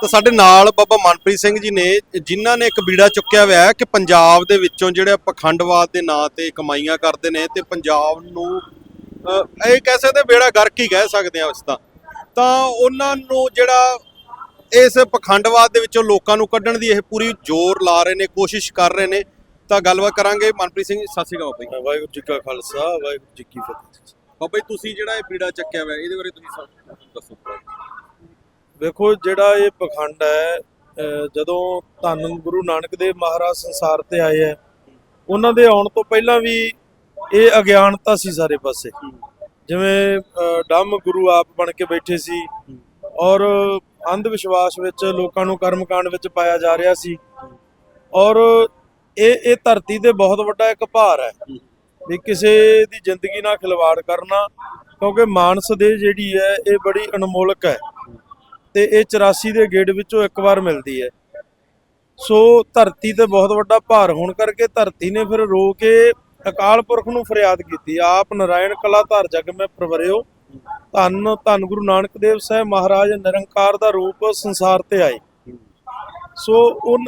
ਤਾਂ ਸਾਡੇ ਨਾਲ ਬਾਬਾ ਮਨਪ੍ਰੀਤ ਸਿੰਘ ਜੀ ਨੇ ਜਿਨ੍ਹਾਂ ਨੇ ਇੱਕ ਬੀੜਾ ਚੁੱਕਿਆ ਹੋਇਆ ਹੈ ਕਿ ਪੰਜਾਬ ਦੇ ਵਿੱਚੋਂ ਜਿਹੜੇ ਪਖੰਡਵਾਦ ਦੇ ਨਾਂ ਤੇ ਕਮਾਈਆਂ ਕਰਦੇ ਨੇ ਤੇ ਪੰਜਾਬ ਨੂੰ ਇਹ ਕਹਿ ਸਕਦੇ ਬੇੜਾ ਗਰਕ ਹੀ ਕਹਿ ਸਕਦੇ ਆ ਇਸ ਦਾ ਤਾਂ ਉਹਨਾਂ ਨੂੰ ਜਿਹੜਾ ਇਸ ਪਖੰਡਵਾਦ ਦੇ ਵਿੱਚੋਂ ਲੋਕਾਂ ਨੂੰ ਕੱਢਣ ਦੀ ਇਹ ਪੂਰੀ ਜ਼ੋਰ ਲਾ ਰਹੇ ਨੇ ਕੋਸ਼ਿਸ਼ ਕਰ ਰਹੇ ਨੇ। ਤਾਂ ਗੱਲਬਾਤ ਕਰਾਂਗੇ। ਮਨਪ੍ਰੀਤ ਸਿੰਘ ਜੀ ਸਤਿ ਸ਼੍ਰੀ ਅਕਾਲ ਜੀ। ਵਾਹਿਗੁਰੂ ਜੀ ਕਾ ਖਾਲਸਾ ਵਾਹਿਗੁਰੂ ਜੀ ਕੀ ਫਤਿਹ। ਬਾਬਾ ਜੀ ਤੁਸੀਂ ਜਿਹੜਾ ਇਹ ਬੀੜਾ ਚੱਕਿਆ ਹੋਇਆ ਇਹਦੇ ਬਾਰੇ ਤੁਸੀਂ ਸਾਨੂੰ ਦੱਸੋ। ਵੇਖੋ, ਜਿਹੜਾ ਇਹ ਪਖੰਡ ਹੈ, ਅਹ ਜਦੋਂ ਧੰਨ ਗੁਰੂ ਨਾਨਕ ਦੇਵ ਮਹਾਰਾਜ ਸੰਸਾਰ ਤੇ ਆਏ ਹੈ, ਉਹਨਾਂ ਦੇ ਆਉਣ ਤੋਂ ਪਹਿਲਾਂ ਵੀ ਇਹ ਅਗਿਆਨਤਾ ਸੀ ਸਾਰੇ ਪਾਸੇ। ਜਿਵੇਂ, ਅਹ ਡੰਮ ਗੁਰੂ ਆਪ ਬਣ ਕੇ ਬੈਠੇ ਸੀ ਔਰ ਅੰਧ ਵਿਸ਼ਵਾਸ ਵਿੱਚ ਲੋਕਾਂ ਨੂੰ ਕਰਮਕਾਂਡ ਵਿੱਚ ਪਾਇਆ ਜਾ ਰਿਹਾ ਸੀ ਔਰ ਇਹ ਇਹ ਧਰਤੀ ਤੇ ਬਹੁਤ ਵੱਡਾ ਇੱਕ ਭਾਰ ਹੈ ਵੀ ਕਿਸੇ ਦੀ ਜ਼ਿੰਦਗੀ ਨਾਲ ਖਿਲਵਾੜ ਕਰਨਾ, ਕਿਉਂਕਿ ਮਾਨਸ ਦੇ ਜਿਹੜੀ ਹੈ, ਇਹ ਬੜੀ ਅਨਮੋਲਕ ਹੈ। ਤੇ ਇਹ 84 ਦੇ ਗੇੜ ਵਿੱਚੋਂ ਇੱਕ ਵਾਰ ਮਿਲਦੀ ਹੈ। ਸੋ ਧਰਤੀ ਤੇ ਬਹੁਤ ਵੱਡਾ ਭਾਰ ਹੋਣ ਕਰਕੇ ਧਰਤੀ ਨੇ ਫਿਰ ਰੋ ਕੇ ਅਕਾਲ ਪੁਰਖ ਨੂੰ ਫਰਿਆਦ ਕੀਤੀ। ਆਪ ਨਰਾਇਣ ਕਲਾ ਧਾਰ ਜਗ ਮੈਂ ਪ੍ਰਵਰਿਓ। ਧੰਨ ਧੰਨ ਗੁਰੂ ਨਾਨਕ ਦੇਵ ਸਾਹਿਬ ਮਹਾਰਾਜ ਨਿਰੰਕਾਰ ਦਾ ਰੂਪ ਸੰਸਾਰ ਤੇ ਆਏ। ਸੋ ਉਹ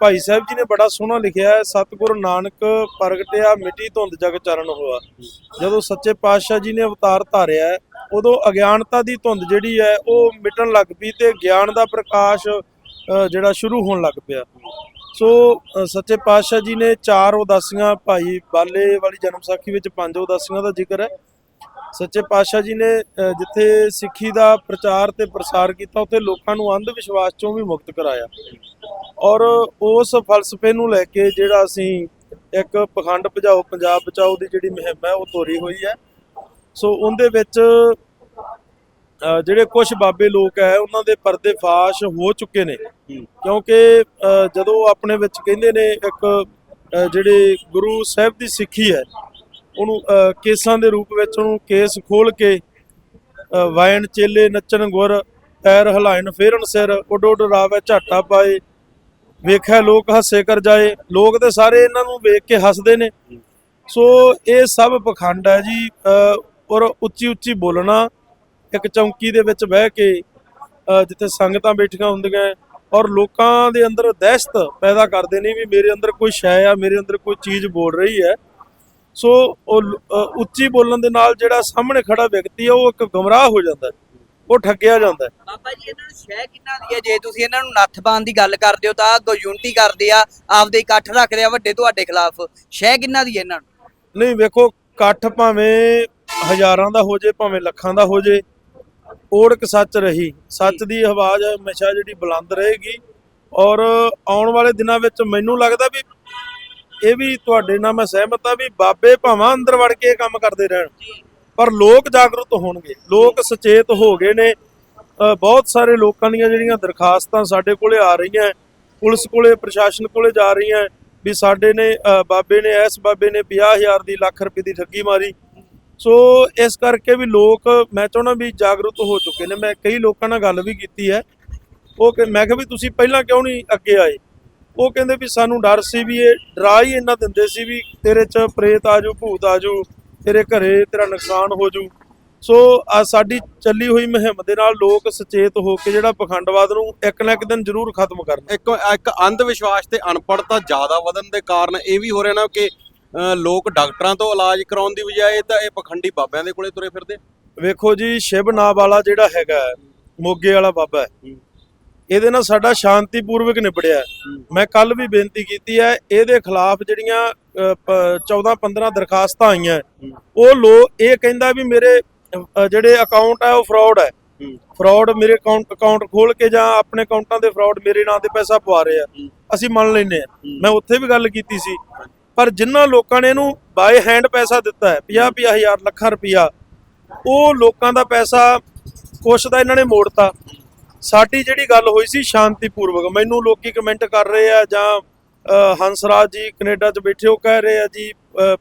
ਭਾਈ ਸਾਹਿਬ ਜੀ ਨੇ ਬੜਾ ਸੋਹਣਾ ਲਿਖਿਆ ਹੈ, ਸਤਿਗੁਰੂ ਨਾਨਕ ਪ੍ਰਗਟਿਆ ਮਿੱਟੀ ਧੁੰਦ ਜਗ ਚਰਨ ਹੋਆ। ਜਦੋਂ ਸੱਚੇ ਪਾਤਸ਼ਾਹ ਜੀ ਨੇ ਅਵਤਾਰ ਧਾਰਿਆ ਉਦੋਂ ਅਗਿਆਨਤਾ ਦੀ ਧੁੰਦ ਜਿਹੜੀ ਹੈ, ਉਹ ਮਿਟਣ ਲੱਗ ਪਈ ਤੇ ਗਿਆਨ ਦਾ ਪ੍ਰਕਾਸ਼ ਜਿਹੜਾ ਸ਼ੁਰੂ ਹੋਣ ਲੱਗ ਪਿਆ। ਸੋ ਸੱਚੇ ਪਾਤਸ਼ਾਹ ਜੀ ਨੇ ਚਾਰ ਉਦਾਸੀਆਂ ਭਾਈ ਬਾਲੇ ਵਾਲੀ ਜਨਮ ਸਾਖੀ ਵਿੱਚ ਪੰਜ ਉਦਾਸੀਆਂ ਦਾ ਜ਼ਿਕਰ ਹੈ। ਸੱਚੇ ਪਾਤਸ਼ਾਹ ਜੀ ਨੇ ਜਿੱਥੇ ਸਿੱਖੀ ਦਾ ਪ੍ਰਚਾਰ ਤੇ ਪ੍ਰਸਾਰ ਕੀਤਾ, ਉੱਥੇ ਲੋਕਾਂ ਨੂੰ ਅੰਧ ਵਿਸ਼ਵਾਸ ਚੋਂ ਵੀ ਮੁਕਤ ਕਰਾਇਆ। ਔਰ ਉਸ ਫਲਸਫੇ ਨੂੰ ਲੈ ਕੇ ਜਿਹੜਾ ਅਸੀਂ ਇੱਕ ਪਖੰਡ ਭਜਾਓ, ਪੰਜਾਬ ਬਚਾਓ ਦੀ ਜਿਹੜੀ ਮੁਹਿੰਮ ਹੈ, ਉਹ ਤੋਰੀ ਹੋਈ ਹੈ। ਸੋ ਉਹਦੇ ਵਿੱਚ ਜਿਹੜੇ ਕੁਝ ਬਾਬੇ ਲੋਕ ਹੈ ਉਹਨਾਂ ਦੇ ਪਰਦੇ ਫਾਸ਼ ਹੋ ਚੁੱਕੇ ਨੇ। ਕਿਉਂਕਿ ਅ, ਜਦੋਂ ਆਪਣੇ ਵਿੱਚ ਕਹਿੰਦੇ ਨੇ ਇੱਕ ਜਿਹੜੇ ਗੁਰੂ ਸਾਹਿਬ ਦੀ ਸਿੱਖੀ ਹੈ ਉਹਨੂੰ ਕੇਸਾਂ ਦੇ ਰੂਪ ਵਿੱਚ ਉਹਨੂੰ ਕੇਸ ਖੋਲ ਕੇ ਵਾਇਣ ਚੇਲੇ ਨੱਚਣ ਗੁਰ ਪੈਰ ਹਲਾਇਣ ਫੇਰਨ ਸਿਰ ਉੱਡ ਉਡ ਰਾਵੇ ਝਾਟਾ ਪਾਏ। ਵੇਖਿਆ ਲੋਕ ਹੱਸੇ ਕਰ ਜਾਏ। ਲੋਕ ਤੇ ਸਾਰੇ ਇਹਨਾਂ ਨੂੰ ਵੇਖ ਕੇ ਹੱਸਦੇ ਨੇ। ਸੋ ਇਹ ਸਭ ਪਖੰਡ ਹੈ ਜੀ। ਅ, ਔਰ ਉੱਚੀ ਉੱਚੀ ਬੋਲਣਾ ਇੱਕ ਚੌਂਕੀ ਦੇ ਵਿੱਚ ਬਹਿ ਕੇ ਜਿੱਥੇ ਸੰਗਤਾਂ ਬੈਠੀਆਂ ਹੁੰਦੀਆਂ ਔਰ ਲੋਕਾਂ ਦੇ ਅੰਦਰ ਦਹਿਸ਼ਤ ਪੈਦਾ ਕਰਦੇ ਨੇ ਵੀ ਮੇਰੇ ਅੰਦਰ ਕੋਈ ਸ਼ੈ ਆ ਮੇਰੇ ਅੰਦਰ ਕੋਈ ਚੀਜ਼ ਬੋਲ ਰਹੀ ਹੈ ਸੋ ਉਹ ਉੱਚੀ ਬੋਲਣ ਦੇ ਨਾਲ ਜਿਹੜਾ ਸਾਹਮਣੇ ਖੜਾ ਵਿਅਕਤੀ ਹੈ ਉਹ ਇੱਕ ਗੁੰਮਰਾਹ ਹੋ ਜਾਂਦਾ ਉਹ ਠੱਗਿਆ ਜਾਂਦਾ ਬਾਬਾ ਜੀ ਇਹਨਾਂ ਨੂੰ ਸ਼ਹਿ ਕਿੰਨਾ ਦੀ ਹੈ ਜੇ ਤੁਸੀਂ ਇਹਨਾਂ ਨੂੰ ਨੱਥ ਪਾਉਣ ਦੀ ਗੱਲ ਕਰਦੇ ਹੋ ਤਾਂ ਗਯੂਨਟੀ ਕਰਦੇ ਆ ਆਪਦੇ ਇਕੱਠ ਰੱਖਦੇ ਆ ਵੱਡੇ ਤੁਹਾਡੇ ਖਿਲਾਫ। ਸ਼ਹਿ ਕਿੰਨਾ ਦੀ ਹੈ ਇਹਨਾਂ ਨੂੰ? ਨਹੀਂ ਵੇਖੋ ਇਕੱਠ ਭਾਵੇਂ ਹਜ਼ਾਰਾਂ ਦਾ ਹੋ ਜੇ, ਭਾਵੇਂ ਲੱਖਾਂ ਦਾ ਹੋ ਜੇ ਓੜਕ ਸੱਚ ਰਹੀ। ਸੱਚ ਦੀ ਆਵਾਜ਼ ਹਮੇਸ਼ਾ ਜਿਹੜੀ ਬੁਲੰਦ ਰਹੇਗੀ। ਔਰ ਆਉਣ ਵਾਲੇ ਦਿਨਾਂ ਵਿੱਚ ਮੈਨੂੰ ਲੱਗਦਾ ਵੀ ਇਹ ਵੀ ਤੁਹਾਡੇ ਨਾਲ ਮੈਂ ਸਹਿਮਤ ਆ ਵੀ ਬਾਬੇ ਭਾਵਾਂ ਅੰਦਰ ਵੜ ਕੇ ਇਹ ਕੰਮ ਕਰਦੇ ਰਹਿਣ। ਪਰ ਲੋਕ ਜਾਗਰੂਕ ਹੋਣਗੇ। ਲੋਕ ਸੁਚੇਤ ਹੋ ਗਏ ਨੇ। ਬਹੁਤ ਸਾਰੇ ਲੋਕਾਂ ਦੀਆਂ ਜਿਹੜੀਆਂ ਦਰਖਾਸਤਾਂ ਸਾਡੇ ਕੋਲੇ ਆ ਰਹੀਆਂ। ਪੁਲਿਸ ਕੋਲੇ, ਪ੍ਰਸ਼ਾਸਨ ਕੋਲੇ ਜਾ ਰਹੀਆਂ। ਵੀ ਸਾਡੇ ਨੇ ਬਾਬੇ ਨੇ ਇਸ ਬਾਬੇ ਨੇ 50000 ਦੀ ਲੱਖ ਰੁਪਏ ਦੀ ਠੱਗੀ ਮਾਰੀ। ਸੋ ਇਸ ਕਰਕੇ ਵੀ ਲੋਕ, ਮੈਂ ਚਾਹੁੰਦਾ ਵੀ ਜਾਗਰੂਕ ਹੋ ਚੁੱਕੇ ਨੇ। ਮੈਂ ਕਈ ਲੋਕਾਂ ਨਾਲ ਗੱਲ ਵੀ ਕੀਤੀ ਹੈ। ਉਹ ਕਿ, ਮੈਂ ਕਿਹਾ ਵੀ ਤੁਸੀਂ ਪਹਿਲਾਂ ਕਿਉਂ ਨਹੀਂ ਅੱਗੇ ਆਏ? ਉਹ ਕਹਿੰਦੇ ਵੀ ਸਾਨੂੰ ਡਰ ਸੀ ਵੀ ਇਹ ਡਰਾ ਹੀ ਇੰਨਾ ਦਿੰਦੇ ਸੀ ਵੀ ਤੇਰੇ ਚ ਪ੍ਰੇਤ ਆਜੂ ਭੂਤ ਆਜੂ ਤੇਰੇ ਘਰੇ ਤੇਰਾ ਨੁਕਸਾਨ ਹੋ ਜੂ ਸੋ ਆ ਸਾਡੀ ਚੱਲੀ ਹੋਈ ਮੁਹਿੰਮ ਦੇ ਨਾਲ ਲੋਕ ਸੁਚੇਤ ਹੋ ਕੇ ਜਿਹੜਾ ਪਖੰਡਵਾਦ ਨੂੰ ਇੱਕ ਨਾ ਇੱਕ ਦਿਨ ਜ਼ਰੂਰ ਖਤਮ ਕਰਨ ਇੱਕ ਇੱਕ ਅੰਧ ਵਿਸ਼ਵਾਸ ਤੇ ਅਨਪੜਤਾ ਜ਼ਿਆਦਾ ਵਧਣ ਦੇ ਕਾਰਨ ਇਹ ਵੀ ਹੋ ਰਿਹਾ ਨਾ ਕਿ ਲੋਕ ਡਾਕਟਰਾਂ ਤੋਂ ਇਲਾਜ ਕਰਾਉਣ ਦੀ ਬਜਾਏ ਤਾਂ ਇਹ ਪਖੰਡੀ ਬਾਬਿਆਂ ਦੇ ਕੋਲੇ ਤੁਰੇ ਫਿਰਦੇ। ਵੇਖੋ ਜੀ ਸ਼ਿਵ ਨਾਮ ਵਾਲਾ ਜਿਹੜਾ ਹੈਗਾ ਮੋਗੇ ਵਾਲਾ ਬਾਬਾ ਇਹਦੇ ਨਾਲ ਸਾਡਾ ਸ਼ਾਂਤੀਪੂਰਵਕ ਨਿਬੜਿਆ। ਮੈਂ ਕੱਲ ਵੀ ਬੇਨਤੀ ਕੀਤੀ ਹੈ ਇਹਦੇ ਖਿਲਾਫ ਜਿਹੜੀਆਂ 14 15 ਦਰਖਾਸਤਾਂ ਆਈਆਂ ਉਹ ਲੋਕ ਇਹ ਕਹਿੰਦਾ ਵੀ ਮੇਰੇ ਜਿਹੜੇ ਅਕਾਊਂਟ ਹੈ ਉਹ ਫਰਾਡ ਹੈ। ਫਰਾਡ ਮੇਰੇ ਅਕਾਊਂਟ ਅਕਾਊਂਟ ਖੋਲ ਕੇ ਜਾਂ ਆਪਣੇ ਅਕਾਊਂਟਾਂ ਦੇ ਫਰਾਡ ਮੇਰੇ ਨਾਂ ਤੇ ਪੈਸਾ ਪਵਾ ਰਹੇ ਆ। ਅਸੀਂ ਮੰਨ ਲੈਨੇ ਆ। ਮੈਂ ਉੱਥੇ ਵੀ ਗੱਲ ਕੀਤੀ ਸੀ ਪਰ ਜਿਨ੍ਹਾਂ ਲੋਕਾਂ ਨੇ ਇਹਨੂੰ ਬਾਏ ਹੈਂਡ ਪੈਸਾ ਦਿੱਤਾ ਹੈ 50 50 ਹਜ਼ਾਰ ਲੱਖਾਂ ਰੁਪਇਆ ਉਹ ਲੋਕਾਂ ਦਾ ਪੈਸਾ ਕੁਛ ਦਾ ਇਹਨਾਂ ਨੇ ਮੋੜਤਾ। ਸਾਡੀ ਜਿਹੜੀ ਗੱਲ ਹੋਈ ਸੀ ਸ਼ਾਂਤੀਪੂਰਵਕ ਮੈਨੂੰ ਲੋਕੀ ਕਮੈਂਟ ਕਰ ਰਹੇ ਆ ਜਾਂ ਅ, ਹੰਸਰਾਜ ਜੀ ਕੈਨੇਡਾ 'ਚ ਬੈਠੇ ਉਹ ਕਹਿ ਰਹੇ ਆ ਜੀ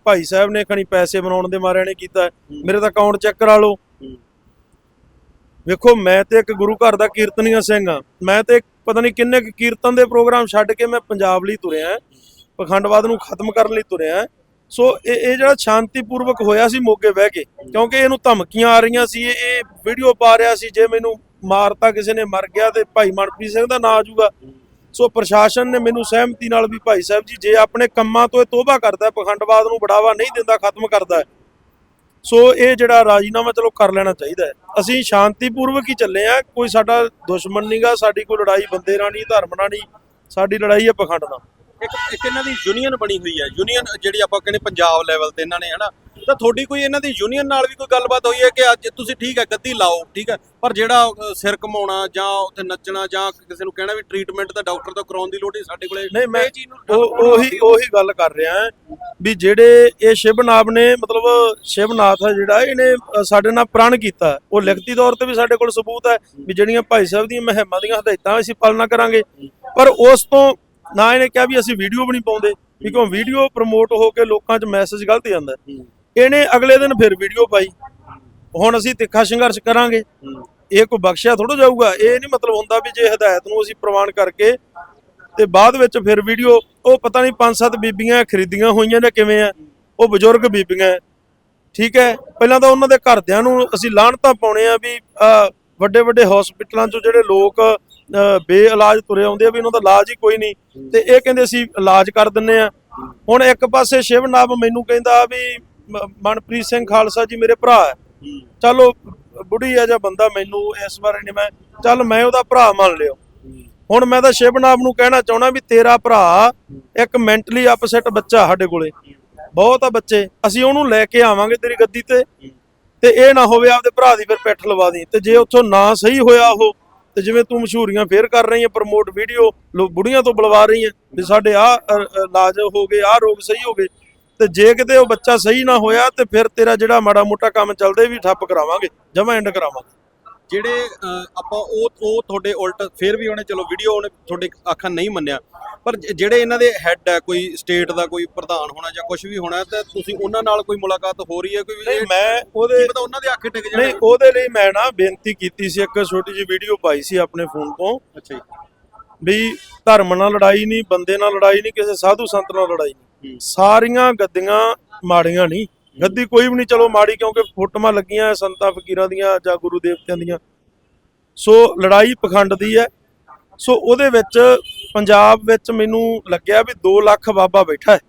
ਭਾਈ ਸਾਹਿਬ ਨੇ ਖਣੀ ਪੈਸੇ ਬਣਾਉਣ ਦੇ ਮਾਰਿਆਂ ਨੇ ਕੀਤਾ। ਮੇਰੇ ਤਾਂ ਅਕਾਊਂਟ ਚੈੱਕ ਕਰਾ ਲਓ। ਵੇਖੋ ਮੈਂ ਤੇ ਇੱਕ ਗੁਰੂ ਘਰ ਦਾ ਕੀਰਤਨੀਆ ਸਿੰਘ ਆ। ਮੈਂ ਤੇ ਪਤਾ ਨਹੀਂ ਕਿੰਨੇ ਕੁ ਕੀਰਤਨ ਦੇ ਪ੍ਰੋਗਰਾਮ ਛੱਡ ਕੇ ਮੈਂ ਪੰਜਾਬ ਲਈ ਤੁਰਿਆ। ਪਖੰਡਵਾਦ ਨੂੰ ਖਤਮ ਕਰਨ ਲਈ ਤੁਰਿਆ ਸੋ ਇਹ ਇਹ ਜਿਹੜਾ ਸ਼ਾਂਤੀਪੂਰਵਕ ਹੋਇਆ ਸੀ ਮੋਗੇ ਬਹਿ ਕੇ, ਕਿਉਂਕਿ ਇਹਨੂੰ ਧਮਕੀਆਂ ਆ ਰਹੀਆਂ ਸੀ, ਇਹ ਵੀਡੀਓ ਪਾ ਰਿਹਾ ਸੀ ਜੇ ਮੈਨੂੰ ਮਾਰਤਾ ਕਿਸੇ ਨੇ ਮਰ ਗਿਆ ਤੇ ਭਾਈ ਮਨਪ੍ਰੀਤ ਸਿੰਘ ਦਾ ਨਾਂ ਆ ਜਾਊਗਾ। ਸੋ ਪ੍ਰਸ਼ਾਸਨ ਨੇ ਮੈਨੂੰ ਸਹਿਮਤੀ ਨਾਲ ਵੀ ਭਾਈ ਸਾਹਿਬ ਜੀ, ਜੇ ਆਪਣੇ ਕੰਮਾਂ ਤੋਂ ਇਹ ਤੋਬਾ ਕਰਦਾ ਪਖੰਡਵਾਦ ਨੂੰ ਬੜਾਵਾ ਨਹੀਂ ਦਿੰਦਾ, ਖਤਮ ਕਰਦਾ ਸੋ ਇਹ ਜਿਹੜਾ ਰਾਜੀਨਾਮਾ ਚਲੋ ਕਰ ਲੈਣਾ ਚਾਹੀਦਾ ਹੈ। ਅਸੀਂ ਸ਼ਾਂਤੀਪੂਰਵਕ ਹੀ ਚੱਲੇ ਆ ਕੋਈ ਸਾਡਾ ਦੁਸ਼ਮਣ ਨਹੀਂਗਾ ਸਾਡੀ ਕੋਈ ਲੜਾਈ ਬੰਦੇ ਨਾਲ ਨਹੀਂ ਧਰਮ ਨਾਲ ਨਹੀਂ ਸਾਡੀ ਲੜਾਈ ਹੈ ਪਖੰਡ ਨਾਲ ਇੱਕ ਇੱਕ ਇਹਨਾਂ ਦੀ ਯੂਨੀਅਨ ਬਣੀ ਹੋਈ ਹੈ। ਯੂਨੀਅਨ ਜਿਹੜੀ ਆਪਾਂ ਕਹਿੰਦੇ ਪੰਜਾਬ ਲੈਵਲ ਤੇ ਇਹਨਾਂ ਨੇ ਹਨਾ? ਤਾਂ ਤੁਹਾਡੀ ਕੋਈ ਇਹਨਾਂ ਦੀ ਯੂਨੀਅਨ ਨਾਲ ਵੀ ਕੋਈ ਗੱਲਬਾਤ ਹੋਈ ਹੈ ਕਿ ਅੱਜ ਤੁਸੀਂ ਠੀਕ ਹੈ ਗੱਦੀ ਲਾਓ ਠੀਕ ਹੈ? ਪਰ ਜਿਹੜਾ ਸਿਰ ਘਮਾਉਣਾ ਜਾਂ ਉੱਥੇ ਨੱਚਣਾ ਜਾਂ ਕਿਸੇ ਨੂੰ ਕਹਿਣਾ ਵੀ ਟ੍ਰੀਟਮੈਂਟ ਤਾਂ ਡਾਕਟਰ ਤੋਂ ਕਰਾਉਣ ਦੀ ਲੋੜ ਨਹੀਂ ਸਾਡੇ ਕੋਲੇ ਨਹੀਂ ਮੈਂ ਇਹ ਚੀਜ਼ ਨੂੰ ਉਹ ਉਹੀ ਗੱਲ ਕਰ ਰਿਹਾ ਵੀ ਜਿਹੜੇ ਇਹ ਸ਼ਿਵਨਾਥ ਨੇ ਮਤਲਬ ਸ਼ਿਵਨਾਥ ਹੈ ਜਿਹੜਾ ਇਹਨੇ ਸਾਡੇ ਨਾਲ ਪ੍ਰਣ ਕੀਤਾ। ਉਹ ਲਿਖਤੀ ਤੌਰ ਤੇ ਵੀ ਸਾਡੇ ਕੋਲ ਸਬੂਤ ਹੈ ਵੀ ਜਿਹੜੀਆਂ ਭਾਈ ਸਾਹਿਬ ਦੀਆਂ ਮਹਿਮਾਂ ਦੀਆਂ ਹਦਾਇਤਾਂ ਅਸੀਂ ਪਾਲਣਾ ਕਰਾਂਗੇ। ਪਰ ਉਸ ਤੋਂ ਨਾ ਇਹਨੇ ਕਿਹਾ ਵੀ ਅਸੀਂ ਵੀਡੀਓ ਵੀ ਨਹੀਂ ਪਾਉਂਦੇ ਵੀ ਕਿਉਂ ਵੀਡੀਓ ਪ੍ਰਮੋਟ ਹੋ ਕੇ ਲੋਕਾਂ 'ਚ ਮੈਸੇਜ ਗਲਤ ਜਾਂਦਾ। ਇਹਨੇ ਅਗਲੇ ਦਿਨ ਫਿਰ ਵੀਡੀਓ ਪਾਈ। ਹੁਣ ਅਸੀਂ ਤਿੱਖਾ ਸੰਘਰਸ਼ ਕਰਾਂਗੇ। ਇਹ ਕੋਈ ਬਖਸ਼ਿਆ ਥੋੜਾ ਜਾਊਗਾ। ਇਹ ਨਹੀਂ ਮਤਲਬ ਹੁੰਦਾ ਵੀ ਜੇ ਹਦਾਇਤ ਨੂੰ ਅਸੀਂ ਪ੍ਰਵਾਨ ਕਰਕੇ ਤੇ ਬਾਅਦ ਵਿੱਚ ਫਿਰ ਵੀਡੀਓ ਉਹ ਪਤਾ ਨਹੀਂ ਪੰਜ ਸੱਤ ਬੀਬੀਆਂ ਖਰੀਦੀਆਂ ਹੋਈਆਂ ਨੇ ਕਿਵੇਂ ਆ ਉਹ ਬਜ਼ੁਰਗ ਬੀਬੀਆਂ। ਠੀਕ ਹੈ? ਪਹਿਲਾਂ ਤਾਂ ਉਹਨਾਂ ਦੇ ਘਰਦਿਆਂ ਨੂੰ ਅਸੀਂ ਲਾਹਣਤਾਂ ਪਾਉਣੇ ਆ ਵੀ ਵੱਡੇ ਵੱਡੇ ਹਸਪੀਟਲਾਂ 'ਚੋਂ ਜਿਹੜੇ ਲੋਕ ਬੇਇਲਾਜ ਤੁਰੇ ਆਉਂਦੇ ਆ ਵੀ ਉਹਨਾਂ ਦਾ ਇਲਾਜ ਹੀ ਕੋਈ ਨਹੀਂ। ਤੇ ਇਹ ਕਹਿੰਦੇ ਅਸੀਂ ਇਲਾਜ ਕਰ ਦਿੰਨੇ ਆ। ਹੁਣ ਇੱਕ ਪਾਸੇ ਸ਼ਿਵਨਾਬ ਮੈਨੂੰ ਕਹਿੰਦਾ ਵੀ ਮਨਪ੍ਰੀਤ ਸਿੰਘ ਖਾਲਸਾ ਜੀ ਮੇਰੇ ਭਰਾ ਹੈ। ਚਲੋ ਬੁੱਢੀ ਆ ਜਾਂ ਬੰਦਾ ਮੈਨੂੰ ਇਸ ਬਾਰੇ ਨਹੀਂ ਮੈਂ ਚੱਲ ਮੈਂ ਉਹਦਾ ਭਰਾ ਮੰਨ ਲਿਓ। ਹੁਣ ਮੈਂ ਤਾਂ ਸ਼ਿਵਨਾਬ ਨੂੰ ਕਹਿਣਾ ਚਾਹਣਾ ਵੀ ਤੇਰਾ ਭਰਾ ਇੱਕ ਮੈਂਟਲੀ ਅਪਸੈਟ ਬੱਚਾ ਸਾਡੇ ਕੋਲੇ। ਬਹੁਤ ਆ ਬੱਚੇ। ਅਸੀਂ ਉਹਨੂੰ ਲੈ ਕੇ ਆਵਾਂਗੇ ਤੇਰੀ ਗੱਦੀ ਤੇ। ਤੇ ਇਹ ਨਾ ਹੋਵੇ ਆਪਦੇ ਭਰਾ ਦੀ ਫਿਰ ਪਿੱਠ ਲਵਾ ਦੀ ਤੇ ਜੇ ਉੱਥੋਂ ਨਾ ਸਹੀ ਹੋਇਆ ਉਹ ਤੇ ਜਿਵੇਂ ਤੂੰ ਮਸ਼ਹੂਰੀਆਂ ਫੇਰ ਕਰ ਰਹੀ ਹੈ ਪ੍ਰਮੋਟ ਵੀਡੀਓ ਬੁੜੀਆਂ ਤੋਂ ਬੁਲਵਾ ਰਹੀ ਹੈ, ਵੀ ਸਾਡੇ ਆ ਇਲਾਜ ਹੋ ਗਏ ਆ ਰੋਗ ਸਹੀ ਹੋ ਗਏ, ਤੇ ਜੇ ਕਿਤੇ ਉਹ ਬੱਚਾ ਸਹੀ ਨਾ ਹੋਇਆ ਤੇ ਫਿਰ ਤੇਰਾ ਜਿਹੜਾ ਮਾੜਾ ਮੋਟਾ ਕੰਮ ਚੱਲਦੇ ਵੀ ਠੱਪ ਕਰਾਵਾਂਗੇ, ਜਮਾ ਐਂਡ ਕਰਾਵਾਂਗੇ। ਜਿਹੜੇ ਆਪਾਂ ਉਹ ਉਹ ਤੁਹਾਡੇ ਉਲਟ ਫਿਰ ਵੀ ਉਹਨੇ ਚਲੋ ਵੀਡੀਓ ਉਹਨੇ ਤੁਹਾਡੇ ਆਖਾਂ ਨਹੀਂ ਮੰਨਿਆ। ਪਰ ਜਿਹੜੇ ਇਹਨਾਂ ਦੇ ਹੈੱਡ ਹੈ ਕੋਈ ਸਟੇਟ ਦਾ ਕੋਈ ਪ੍ਰਧਾਨ ਹੋਣਾ ਜਾਂ ਕੁਝ ਵੀ ਹੋਣਾ ਤਾਂ ਤੁਸੀਂ ਉਹਨਾਂ ਨਾਲ ਕੋਈ ਮੁਲਾਕਾਤ ਹੋ ਰਹੀ ਹੈ ਕੋਈ ਨਹੀਂ ਮੈਂ ਉਹਦੇ ਪਤਾ ਉਹਨਾਂ ਦੇ ਆਖੇ ਟਿਕ ਜਾਣ? ਨਹੀਂ ਉਹਦੇ ਲਈ ਮੈਂ ਨਾ ਬੇਨਤੀ ਕੀਤੀ ਸੀ ਇੱਕ ਛੋਟੀ ਜਿਹੀ ਵੀਡੀਓ ਪਾਈ ਸੀ ਆਪਣੇ ਫੋਨ ਤੋਂ। ਅੱਛਾ ਜੀ। ਵੀ ਧਰਮ ਨਾਲ ਲੜਾਈ ਨਹੀਂ ਬੰਦੇ ਨਾਲ ਲੜਾਈ ਨਹੀਂ ਕਿਸੇ ਸਾਧੂ ਸੰਤ ਨਾਲ ਲੜਾਈ ਨਹੀਂ। ਸਾਰੀਆਂ ਗੱਦੀਆਂ ਮਾੜੀਆਂ ਨਹੀਂ। ਗੱਦੀ ਕੋਈ ਵੀ ਨਹੀਂ ਚਲੋ ਮਾੜੀ ਕਿਉਂਕਿ ਫੋਟੋਆਂ ਲੱਗੀਆਂ ਐ ਸੰਤਾਂ ਫਕੀਰਾਂ ਦੀਆਂ ਜਾਂ ਗੁਰੂ ਦੇਵਤਿਆਂ ਦੀਆਂ। ਸੋ ਲੜਾਈ ਪਖੰਡ ਦੀ ਹੈ। ਸੋ ਉਹਦੇ ਵਿੱਚ ਪੰਜਾਬ ਵਿੱਚ ਮੈਨੂੰ ਲੱਗਿਆ ਵੀ 2 ਲੱਖ ਬਾਬਾ ਬੈਠਾ ਹੈ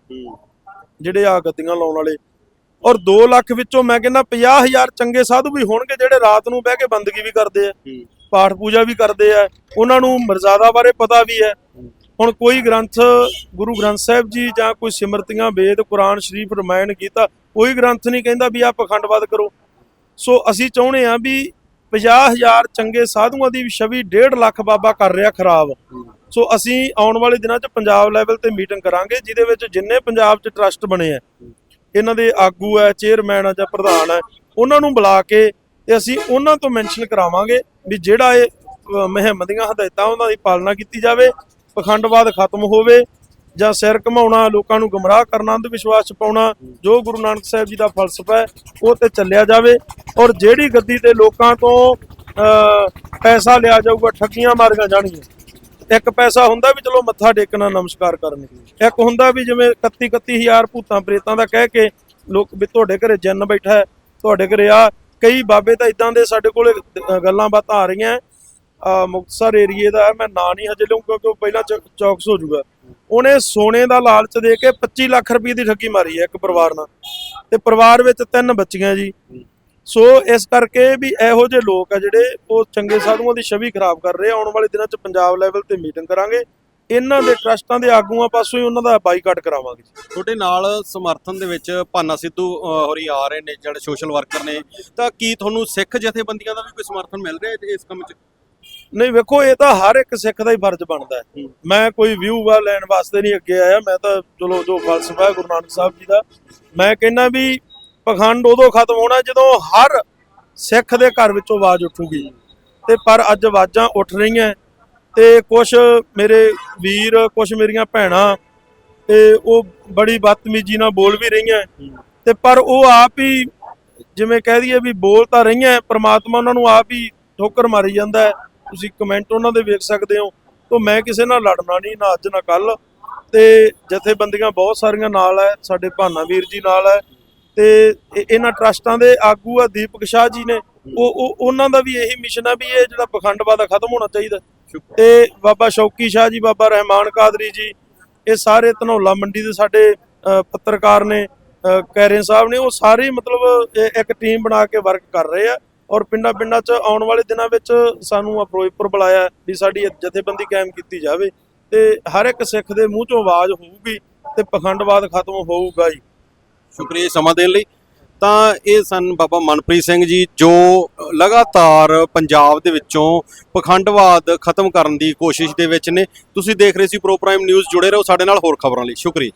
ਜਿਹੜੇ ਆ ਗੱਦੀਆਂ ਲਾਉਣ ਵਾਲੇ। ਔਰ 2 ਲੱਖ ਵਿੱਚੋਂ ਮੈਂ ਕਹਿੰਦਾ 50000 ਚੰਗੇ ਸਾਧੂ ਵੀ ਹੋਣਗੇ ਜਿਹੜੇ ਰਾਤ ਨੂੰ ਬਹਿ ਕੇ ਬੰਦਗੀ ਵੀ ਕਰਦੇ ਆ ਪਾਠ ਪੂਜਾ ਵੀ ਕਰਦੇ ਆ। ਉਹਨਾਂ ਨੂੰ ਮਰਜ਼ਾਦਾ ਬਾਰੇ ਪਤਾ ਵੀ ਹੈ। ਹੁਣ ਕੋਈ ਗ੍ਰੰਥ ਗੁਰੂ ਗ੍ਰੰਥ ਸਾਹਿਬ ਜੀ ਜਾਂ ਕੋਈ ਸਿਮਰਤੀਆਂ ਵੇਦ ਕੁਰਾਨ ਸ਼ਰੀਫ ਰਮਾਇਣ ਗੀਤਾ ਕੋਈ ਗ੍ਰੰਥ ਨਹੀਂ ਕਹਿੰਦਾ ਵੀ ਆ ਪਖੰਡਵਾਦ ਕਰੋ। ਸੋ ਅਸੀਂ ਚਾਹੁੰਦੇ ਆ ਵੀ 50000 ਚੰਗੇ ਸਾਧੂਆਂ ਦੀ ਛਵੀ 1.5 ਲੱਖ ਬਾਬਾ ਕਰ ਰਿਹਾ ਖਰਾਬ। ਸੋ ਅਸੀਂ ਆਉਣ ਵਾਲੇ ਦਿਨਾਂ 'ਚ ਪੰਜਾਬ ਲੈਵਲ ਤੇ ਮੀਟਿੰਗ ਕਰਾਂਗੇ ਜਿਹਦੇ ਵਿੱਚ ਜਿੰਨੇ ਪੰਜਾਬ 'ਚ ਟਰਸਟ ਬਣੇ ਆ ਇਹਨਾਂ ਦੇ ਆਗੂ ਹੈ ਚੇਅਰਮੈਨ ਹੈ ਜਾਂ ਪ੍ਰਧਾਨ ਹੈ ਉਹਨਾਂ ਨੂੰ ਬੁਲਾ ਕੇ ਤੇ ਅਸੀਂ ਉਹਨਾਂ ਤੋਂ ਮੈਂਸ਼ਨ ਕਰਾਵਾਂਗੇ ਵੀ ਜਿਹੜਾ ਇਹ ਅ, ਮੁਹਿੰਮ ਦੀਆਂ ਹਦਾਇਤਾਂ ਉਹਨਾਂ ਦੀ ਪਾਲਣਾ ਕੀਤੀ ਜਾਵੇ ਪਖੰਡਵਾਦ ਖਤਮ ਹੋਵੇ ਜਾਂ ਸਿਰ ਘਮਾਉਣਾ, ਲੋਕਾਂ ਨੂੰ ਗਮਰਾਹ ਕਰਨਾ, ਅੰਧ ਵਿਸ਼ਵਾਸ ਪਾਉਣਾ ਜੋ ਗੁਰੂ ਨਾਨਕ ਸਾਹਿਬ ਜੀ ਦਾ ਫਲਸਫਾ ਹੈ, ਉਹ ਤੇ ਚੱਲਿਆ ਜਾਵੇ। ਔਰ ਜਿਹੜੀ ਗੱਦੀ ਤੇ ਲੋਕਾਂ ਤੋਂ ਪੈਸਾ ਲਿਆ ਜਾਊਗਾ, ਠੱਗੀਆਂ ਮਾਰੀਆਂ ਜਾਣਗੀਆਂ। ਇੱਕ ਪੈਸਾ ਹੁੰਦਾ ਵੀ ਚਲੋ ਮੱਥਾ ਟੇਕਣਾ, ਨਮਸਕਾਰ ਕਰਨ। ਇੱਕ ਹੁੰਦਾ ਵੀ ਜਿਵੇਂ 31 31000 ਭੂਤਾਂ ਪ੍ਰੇਤਾਂ ਦਾ ਕਹਿ ਕੇ ਲੋਕ ਵੀ ਤੁਹਾਡੇ ਘਰੇ ਜਿੰਨ ਬੈਠਾ ਹੈ, ਤੁਹਾਡੇ ਘਰੇ ਆ, ਕਈ ਬਾਬੇ ਤਾਂ ਇਦਾਂ ਦੇ ਸਾਡੇ ਕੋਲੇ ਗੱਲਾਂ ਬਾਤਾਂ ਆ ਰਹੀਆਂ ਮੁਕਤਸਰ ਏਰੀਏ ਦਾ ਮੈਂ ਨਾਂ ਨਹੀਂ ਹਜੇ ਲਊਂ ਕਿਉਂਕਿ ਉਹ ਪਹਿਲਾਂ ਚੌਕਸ ਹੋ ਜਾਊਗਾ। ਉਹਨੇ ਸੋਨੇ ਦਾ ਲਾਲਚ ਦੇ ਕੇ 25 ਲੱਖ ਰੁਪਏ ਦੀ ਠੱਗੀ ਮਾਰੀ ਹੈ ਇੱਕ ਪਰਿਵਾਰ ਨਾਲ। ਤੇ ਪਰਿਵਾਰ ਵਿੱਚ ਤਿੰਨ ਬੱਚੀਆਂ ਜੀ। ਸੋ ਇਸ ਕਰਕੇ ਵੀ ਇਹੋ ਜਿਹੇ ਲੋਕ ਆ ਜਿਹੜੇ ਉਹ ਚੰਗੇ ਸਾਧੂਆਂ ਦੀ ਛਵੀ ਖਰਾਬ ਕਰ ਰਹੇ ਆਉਣ ਵਾਲੇ ਦਿਨਾਂ 'ਚ ਪੰਜਾਬ ਲੈਵਲ ਤੇ ਮੀਟਿੰਗ ਕਰਾਂਗੇ। ਇਹਨਾਂ ਦੇ ਟਰਸਟਾਂ ਦੇ ਆਗੂਆਂ ਪਾਸੋਂ ਹੀ ਉਹਨਾਂ ਦਾ ਬਾਈਕਾਟ ਕਰਾਵਾਂਗੇ ਤੁਹਾਡੇ ਨਾਲ ਸਮਰਥਨ ਦੇ ਵਿੱਚ ਭਾਨਾ ਸਿੱਧੂ ਹੋਰੀ ਆ ਰਹੇ ਨੇ, ਜਿਹੜੇ ਸੋਸ਼ਲ ਵਰਕਰ ਨੇ। ਤਾਂ ਕੀ ਤੁਹਾਨੂੰ ਸਿੱਖ ਜਥੇਬੰਦੀਆਂ ਦਾ ਵੀ ਕੋਈ ਸਮਰਥਨ ਮਿਲ ਰਿਹਾ ਇਸ ਕੰਮ 'ਚ? ਨਹੀਂ ਵੇਖੋ ਇਹ ਤਾਂ ਹਰ ਇੱਕ ਸਿੱਖ ਦਾ ਹੀ ਫਰਜ਼ ਬਣਦਾ ਹੈ। ਮੈਂ ਕੋਈ ਵਿਊ ਵਾ ਲੈਣ ਵਾਸਤੇ ਨਹੀਂ ਅੱਗੇ ਆਇਆ। ਮੈਂ ਤਾਂ ਚਲੋ ਜੋ ਫਲਸਫਾ ਹੈ ਗੁਰੂ ਨਾਨਕ ਸਾਹਿਬ ਜੀ ਦਾ ਮੈਂ ਕਹਿੰਦਾ ਵੀ ਪਖੰਡ ਉਦੋਂ ਖਤਮ ਹੋਣਾ ਜਦੋਂ ਹਰ ਸਿੱਖ ਦੇ ਘਰ ਵਿੱਚੋਂ ਆਵਾਜ਼ ਉੱਠੂਗੀ। ਤੇ ਪਰ ਅੱਜ ਆਵਾਜ਼ਾਂ ਉੱਠ ਰਹੀਆਂ ਤੇ ਕੁਝ ਮੇਰੇ ਵੀਰ ਕੁਝ ਮੇਰੀਆਂ ਭੈਣਾਂ ਤੇ ਉਹ ਬੜੀ ਬਦਤਮੀਜ਼ੀ ਨਾਲ ਬੋਲ ਵੀ ਰਹੀਆਂ ਤੇ ਪਰ ਉਹ ਆਪ ਹੀ ਜਿਵੇਂ ਕਹਿ ਦਈਏ ਵੀ ਬੋਲ ਤਾਂ ਰਹੀਆਂ ਪ੍ਰਮਾਤਮਾ ਉਹਨਾਂ ਨੂੰ ਆਪ ਹੀ ਠੋਕਰ ਮਾਰੀ ਜਾਂਦਾ ਹੈ। ਤੁਸੀਂ ਕਮੈਂਟ ਉਹਨਾਂ ਦੇ ਵੇਖ ਸਕਦੇ ਹੋ। ਤੋਂ ਮੈਂ ਕਿਸੇ ਨਾਲ ਲੜਨਾ ਨਹੀਂ ਨਾ ਅੱਜ ਨਾ ਕੱਲ ਤੇ ਜਥੇਬੰਦੀਆਂ ਬਹੁਤ ਸਾਰੀਆਂ ਨਾਲ ਹੈ ਸਾਡੇ ਭਾਨਾ ਵੀਰ ਜੀ ਨਾਲ ਹੈ। ਤੇ ਇਹ- ਇਹਨਾਂ ਟਰਸਟਾਂ ਦੇ ਆਗੂ ਆ ਦੀਪਕ ਸ਼ਾਹ ਜੀ ਨੇ। ਉਹ ਉਹ ਉਹਨਾਂ ਦਾ ਵੀ ਇਹੀ ਮਿਸ਼ਨ ਆ ਵੀ ਇਹ ਜਿਹੜਾ ਪਖੰਡਵਾਦ ਆ ਖਤਮ ਹੋਣਾ ਚਾਹੀਦਾ। ਤੇ ਬਾਬਾ ਸ਼ੌਕੀ ਸ਼ਾਹ ਜੀ ਬਾਬਾ ਰਹਿਮਾਨ ਕਾਦਰੀ ਜੀ ਇਹ ਸਾਰੇ ਧਨੌਲਾ ਮੰਡੀ ਦੇ ਸਾਡੇ ਪੱਤਰਕਾਰ ਨੇ ਕੈਰੇ ਸਾਹਿਬ ਨੇ ਉਹ ਸਾਰੇ ਮਤਲਬ ਇੱਕ ਟੀਮ ਬਣਾ ਕੇ ਵਰਕ ਕਰ ਰਹੇ ਆ। ਔਰ ਪਿੰਡਾਂ ਪਿੰਡਾਂ 'ਚ ਆਉਣ ਵਾਲੇ ਦਿਨਾਂ ਵਿੱਚ ਸਾਨੂੰ ਆ ਬੁਲਾਇਆ ਵੀ ਸਾਡੀ ਜਥੇਬੰਦੀ ਕਾਇਮ ਕੀਤੀ ਜਾਵੇ ਤੇ ਹਰ ਇੱਕ ਸਿੱਖ ਦੇ ਮੂੰਹ 'ਚੋਂ ਆਵਾਜ਼ ਹੋਊਗੀ ਤੇ ਪਖੰਡਵਾਦ ਖਤਮ ਹੋਊਗਾ ਜੀ। ਸ਼ੁਕਰੀਆ ਜੀ ਸਮਾਂ ਦੇਣ ਲਈ। ਤਾਂ ਇਹ ਸਨ ਬਾਬਾ ਮਨਪ੍ਰੀਤ ਸਿੰਘ ਜੀ ਜੋ ਲਗਾਤਾਰ ਪੰਜਾਬ ਦੇ ਵਿੱਚੋਂ ਪਖੰਡਵਾਦ ਖਤਮ ਕਰਨ ਦੀ ਕੋਸ਼ਿਸ਼ ਦੇ ਵਿੱਚ ਨੇ। ਤੁਸੀਂ ਦੇਖ ਰਹੇ ਸੀ ਪ੍ਰੋ ਪ੍ਰਾਈਮ ਨਿਊਜ਼, ਜੁੜੇ ਰਹੋ ਸਾਡੇ ਨਾਲ ਹੋਰ ਖਬਰਾਂ ਲਈ। ਸ਼ੁਕਰੀਆ।